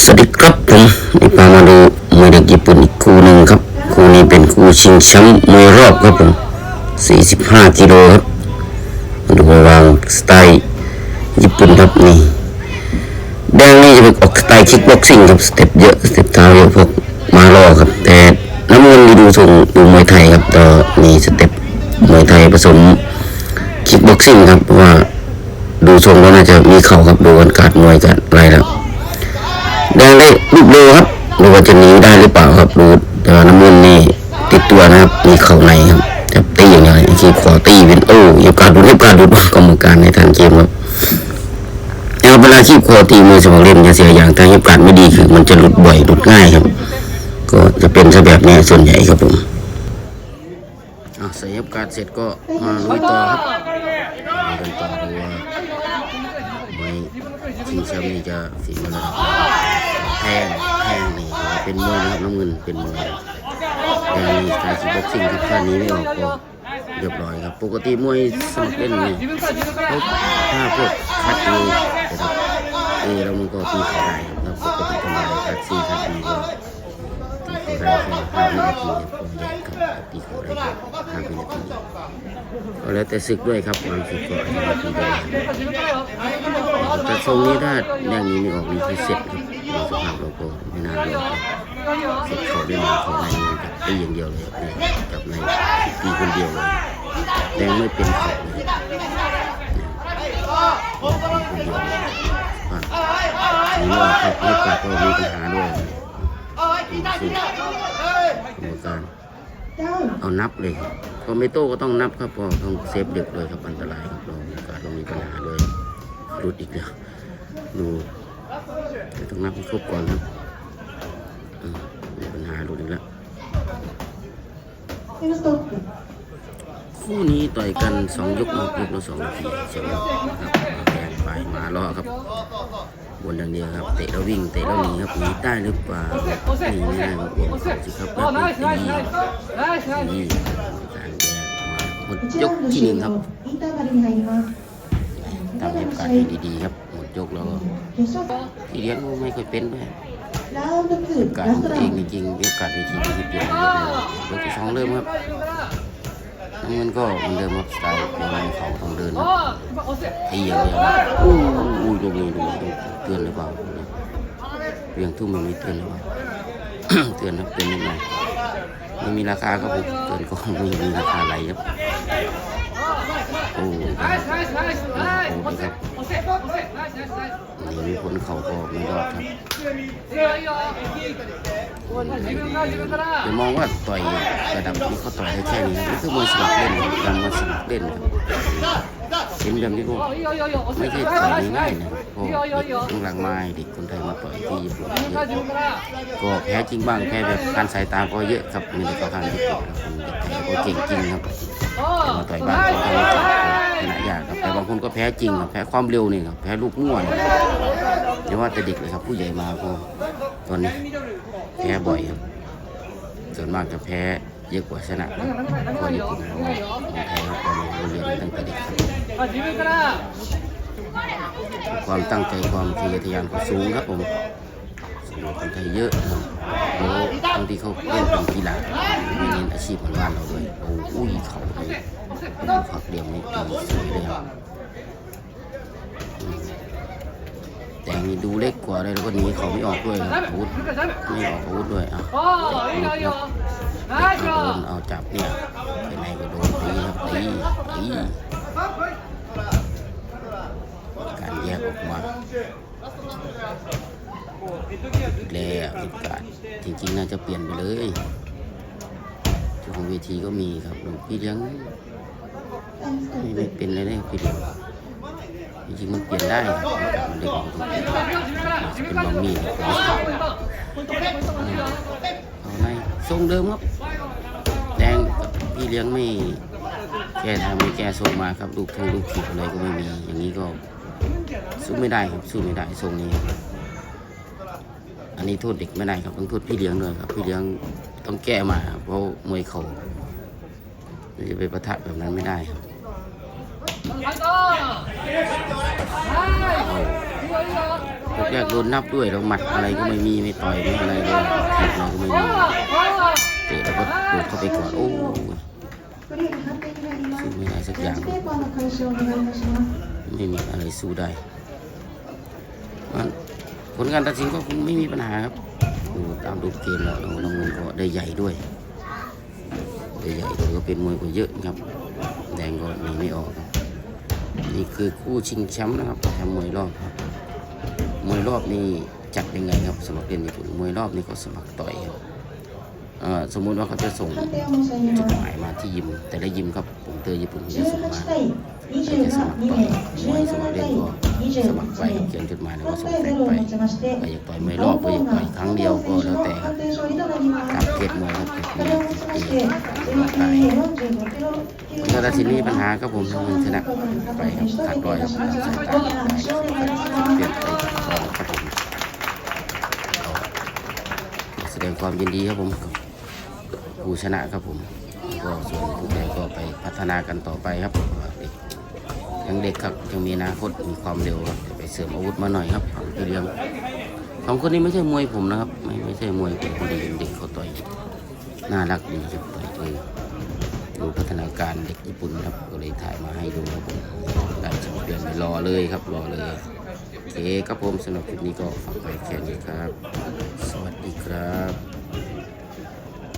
สวัสดีครับผมนี่พามาดูมวยเด็กญี่ปุ่นอีกคู่หนึ่งครับ คู่นี้เป็นคู่ชิงแชมป์มวยรอบครับผม 45กิโลครับมาดูมวยวางสไตล์ญี่ปุ่นครับนี่แดงนี่จะเป็นออกสไตล์คิกบ็อกซิ่งครับสเต็ปเยอะสเต็ปเท้าเยอะพวกมารอครับ แต่น้ำเงินนี่ดูทรงดูมวยไทยครับต่อมีสเต็ปมวยไทยผสมคิกบ็อกซิ่งครับว่าดูทรงแล้วน่าจะมีเข่าครับดูกันการมวยกันอะไรแล้ว แดงได้ลูกเร็วครับดูว่าจะหนีได้หรือเปล่าครับดูแต่ว่าน้ำมันนี่ติดตัวนะครับมีเข่าในครับจะตีอย่างไรคีบขอตีเป็นโอ้ยบการดูรีบการดูกรรมการในทางเกมครับแล้วเวลาคีบคอตีมือสมองเล่นจะเสียอย่างแต่ยีบการไม่ดีคือมันจะหลุดบ่อยหลุดง่ายครับ ก็จะเป็นซะแบบนี้ส่วนใหญ่ครับผมอะใส่ยับการเสร็จก็มาลุยต่อครับมากันต่อดูว่า ชิงแชมป์นี่จะฝีมือระดับไหนแทงแทงนี่เป็นมวยนะครับน้ำเงินเป็นมวยแต่มีการคิกบ็อกซิ่งครับท่านี้ไม่ออกก็เรียบร้อยครับปกติมวยสมัครเล่นนี่ถ้าพวกคัดเอนะครับเอแล้วมันก็ตีขาได้ครับปกติธรรมดาคัดซีคัดดีก็ กครับตีเขาได้แค่ห้าวินาทีก็แล้วแต่ศึกด้วยครับความศึกก็อาจจะไม่ตีได้แต่ทรงนี้ถ้าแดงนี้ไม่ออกนี่คือเสร็จครับสภาพเราก็ไม่น่ารอดครับเสร็จเขาได้มาเขาในมันจะตีอย่างเดียวเลยครับในกับในตีคนเดียวเลยแดงไม่เป็นเขาเลยคนเดียวนี่ว่าครับลูกกัดก็มีปัญหาด้วย สู้กรรมการเอานับเลยพอไม่โต้ก็ต้องนับครับพอต้องเซฟเด็กเลยครับอันตรายครับเราโอกาสเรามีปัญหาด้วยรุดอีกแล้วดูต้องนับให้ครบก่อนครับมีปัญหารุดอีกแล้วคู่นี้ต่อยกันสองยกนะครับยกละสองนาทีใช่ไหมครับแดงไปมาล้อครับ วนอย่างเดียวครับ เตะแล้ววิ่งเตะแล้วหนีครับหนีได้หรือเปล่าหนีไม่ได้ครับผมสุดครับก็ตีนี่นี่สามแดงมาหมดยกที่หนึ่งครับทำเหตุการณ์ดีๆครับหมดยกแล้วก็ที่เลี้ยงไม่เคยเป็นด้วยการเองจริงๆโอกาสเวทีที่เปลี่ยนเยอะเลยยกที่สองเริ่มครับน้ำเงินก็เหมือนเดิมครับสไตล์ยังไงเขาต้องเดินครับตีอย่างเดียวอู้ยดูดูดูดู เตือนหรือเปล่าเวียงทุ่มมันมีเตือนหรือเปล่าเตือนครับเตือนนิดหน่อยไม่มีราคาก็ผมเตือนก็ไม่มีราคาอะไรครับโอ้โหครับนี่มีผลเข่าก็ไม่รอดครับอย่ามองว่าต่อยระดับนี้เขาต่อยได้แค่นี้นี่คือมวยสมัครเล่นครับการมาสมัครเล่นครับ เห็นแบบนี้ก็ไม่ใช่ต่อยง่ายนะเพราะเด็กข้างหลังไม้เด็กคนไทยมาต่อยที่ญี่ปุ่นเยอะก็แพ้จริงบ้างแพ้แบบการสายตาก็เยอะครับมีแต่เขาทางญี่ปุ่นครับคนเด็กไทยก็เก่งจริงครับแต่มาต่อยบ้านเขาทำชนะยากครับแต่บางคนก็แพ้จริงครับแพ้ความเร็วนี่ครับแพ้ลูกง่วนอย่าว่าแต่เด็กเลยครับผู้ใหญ่มาก็ตอนนี้แพ้บ่อยครับส่วนมากจะแพ้ เยอะกว่าชนะครับเพราะญี่ปุ่นเราของไทยครับตอนนี้เราเรียนมาตั้งแต่เด็กครับความตั้งใจความทะเยอทะยานก็สูงครับผมสูงกว่าคนไทยเยอะนะครับแล้วบางทีเขาเล่นเป็นกีฬาไม่เน้นอาชีพเหมือนบ้านเราด้วยโอ้อุ้ยเขาเลยผักเดียมนี่ตีสวยเลยครับอืมแต่นี่ดูเล็กกว่าเลยแล้วก็หนีเขาไม่ออกด้วยครับอาวุธไม่ออกอาวุธด้วยอะ โดนเอาจับเนี่ยไปไหนก็โดนตีครับตีตีการแยกออกมาแล้วอีกการจริงๆน่าจะเปลี่ยนไปเลยเจ้าของเวทีก็มีครับหลวงพี่เลี้ยงไม่เป็นเลยเลยพี่เลี้ยงจริงๆมันเปลี่ยนได้ครับมันเด็กมันต้องเปลี่ยนอาจจะเป็นมัมมี่ผมไม่ทราบเอาไงทรงเดิมครับ พี่เลี้ยงไม่แก้ทางไม่แก้ทรงมาครับลูกทงลูกขีดอะไรก็ไม่มีอย่างนี้ก็สู้ไม่ได้ครับสู้ไม่ได้ทรงนี้ อันนี้โทษเด็กไม่ได้ครับต้องโทษพี่เลี้ยงด้วยครับ พี่เลี้ยงต้องแก้มาครับเพราะมวยเขาจะไปประทะแบบนั้นไม่ได้ครับเอายกแรกโดนนับด้วยแล้วหมัดอะไรก็ไม่มีไม่ต่อยไม่อะไรเลยถีบอะไรก็ไม่มี เตะแล้วก็โดนเข้าไปก่อนโอ้ยสู้ไม่ได้สักอย่าง ไม่มีอะไรสู้ได้ผลการตัดสินก็คงไม่มีปัญหาครับดูตามดูเกมเราน้งเงินก็ได้ใหญ่ด้วยได้ใหญ่ด้วยก็เป็นมวยกว่าเยอะครับ แดงก็หนีไม่ออกนี่คือคู่ชิงแชมป์นะครับทำมวยรอบครับ มวยรอบนี่จัดยังไงครับสมัครเรียนญี่ปุ่นมวยรอบนี่ก็สมัครต่อยครับ สมมุติว่าเขาจะส่งจดหมายมาที่ยิม แต่ละยิมครับผมเตอร์ญี่ปุ่นจะส่งมาเราจะสมัครต่อยมวยสมัครเล่นก็สมัครไปเขียนจดหมายแล้วก็ส่งแฟกไปอยากต่อยไม่รอบก็อยากต่อยครั้งเดียวก็แล้วแต่ครับตามเขตมวยครับเขตมวยตีตีมาตายถ้าตัดสินมีปัญหาครับผมทำเงินชนะไปครับขาดลอยครับสายตาเปลี่ยนไปครับผมแสดงความยินดีครับผม กูชนะครับผมก็ส่วนผู้แพ้ก็ไปพัฒนากันต่อไปครับเด็กยังเด็กครับยังมีอนาคตมีความเร็วครับไปเสริมอาวุธมาหน่อยครับพี่เลี้ยงสองคนนี้ไม่ใช่มวยผมนะครับ ไม่ไม่ใช่มวยผมพอดีเห็นเด็กเขาต่อยน่ารักดีครับต่อยเออดูพัฒนาการเด็กญี่ปุ่นครับก็เลยถ่ายมาให้ดูครับผมได้แชมป์เปี้ยนไปรอเลยครับรอเลยโอเคครับผมสำหรับคลิปนี้ก็ฝากไว้แค่นี้ครับ สวัสดีครับ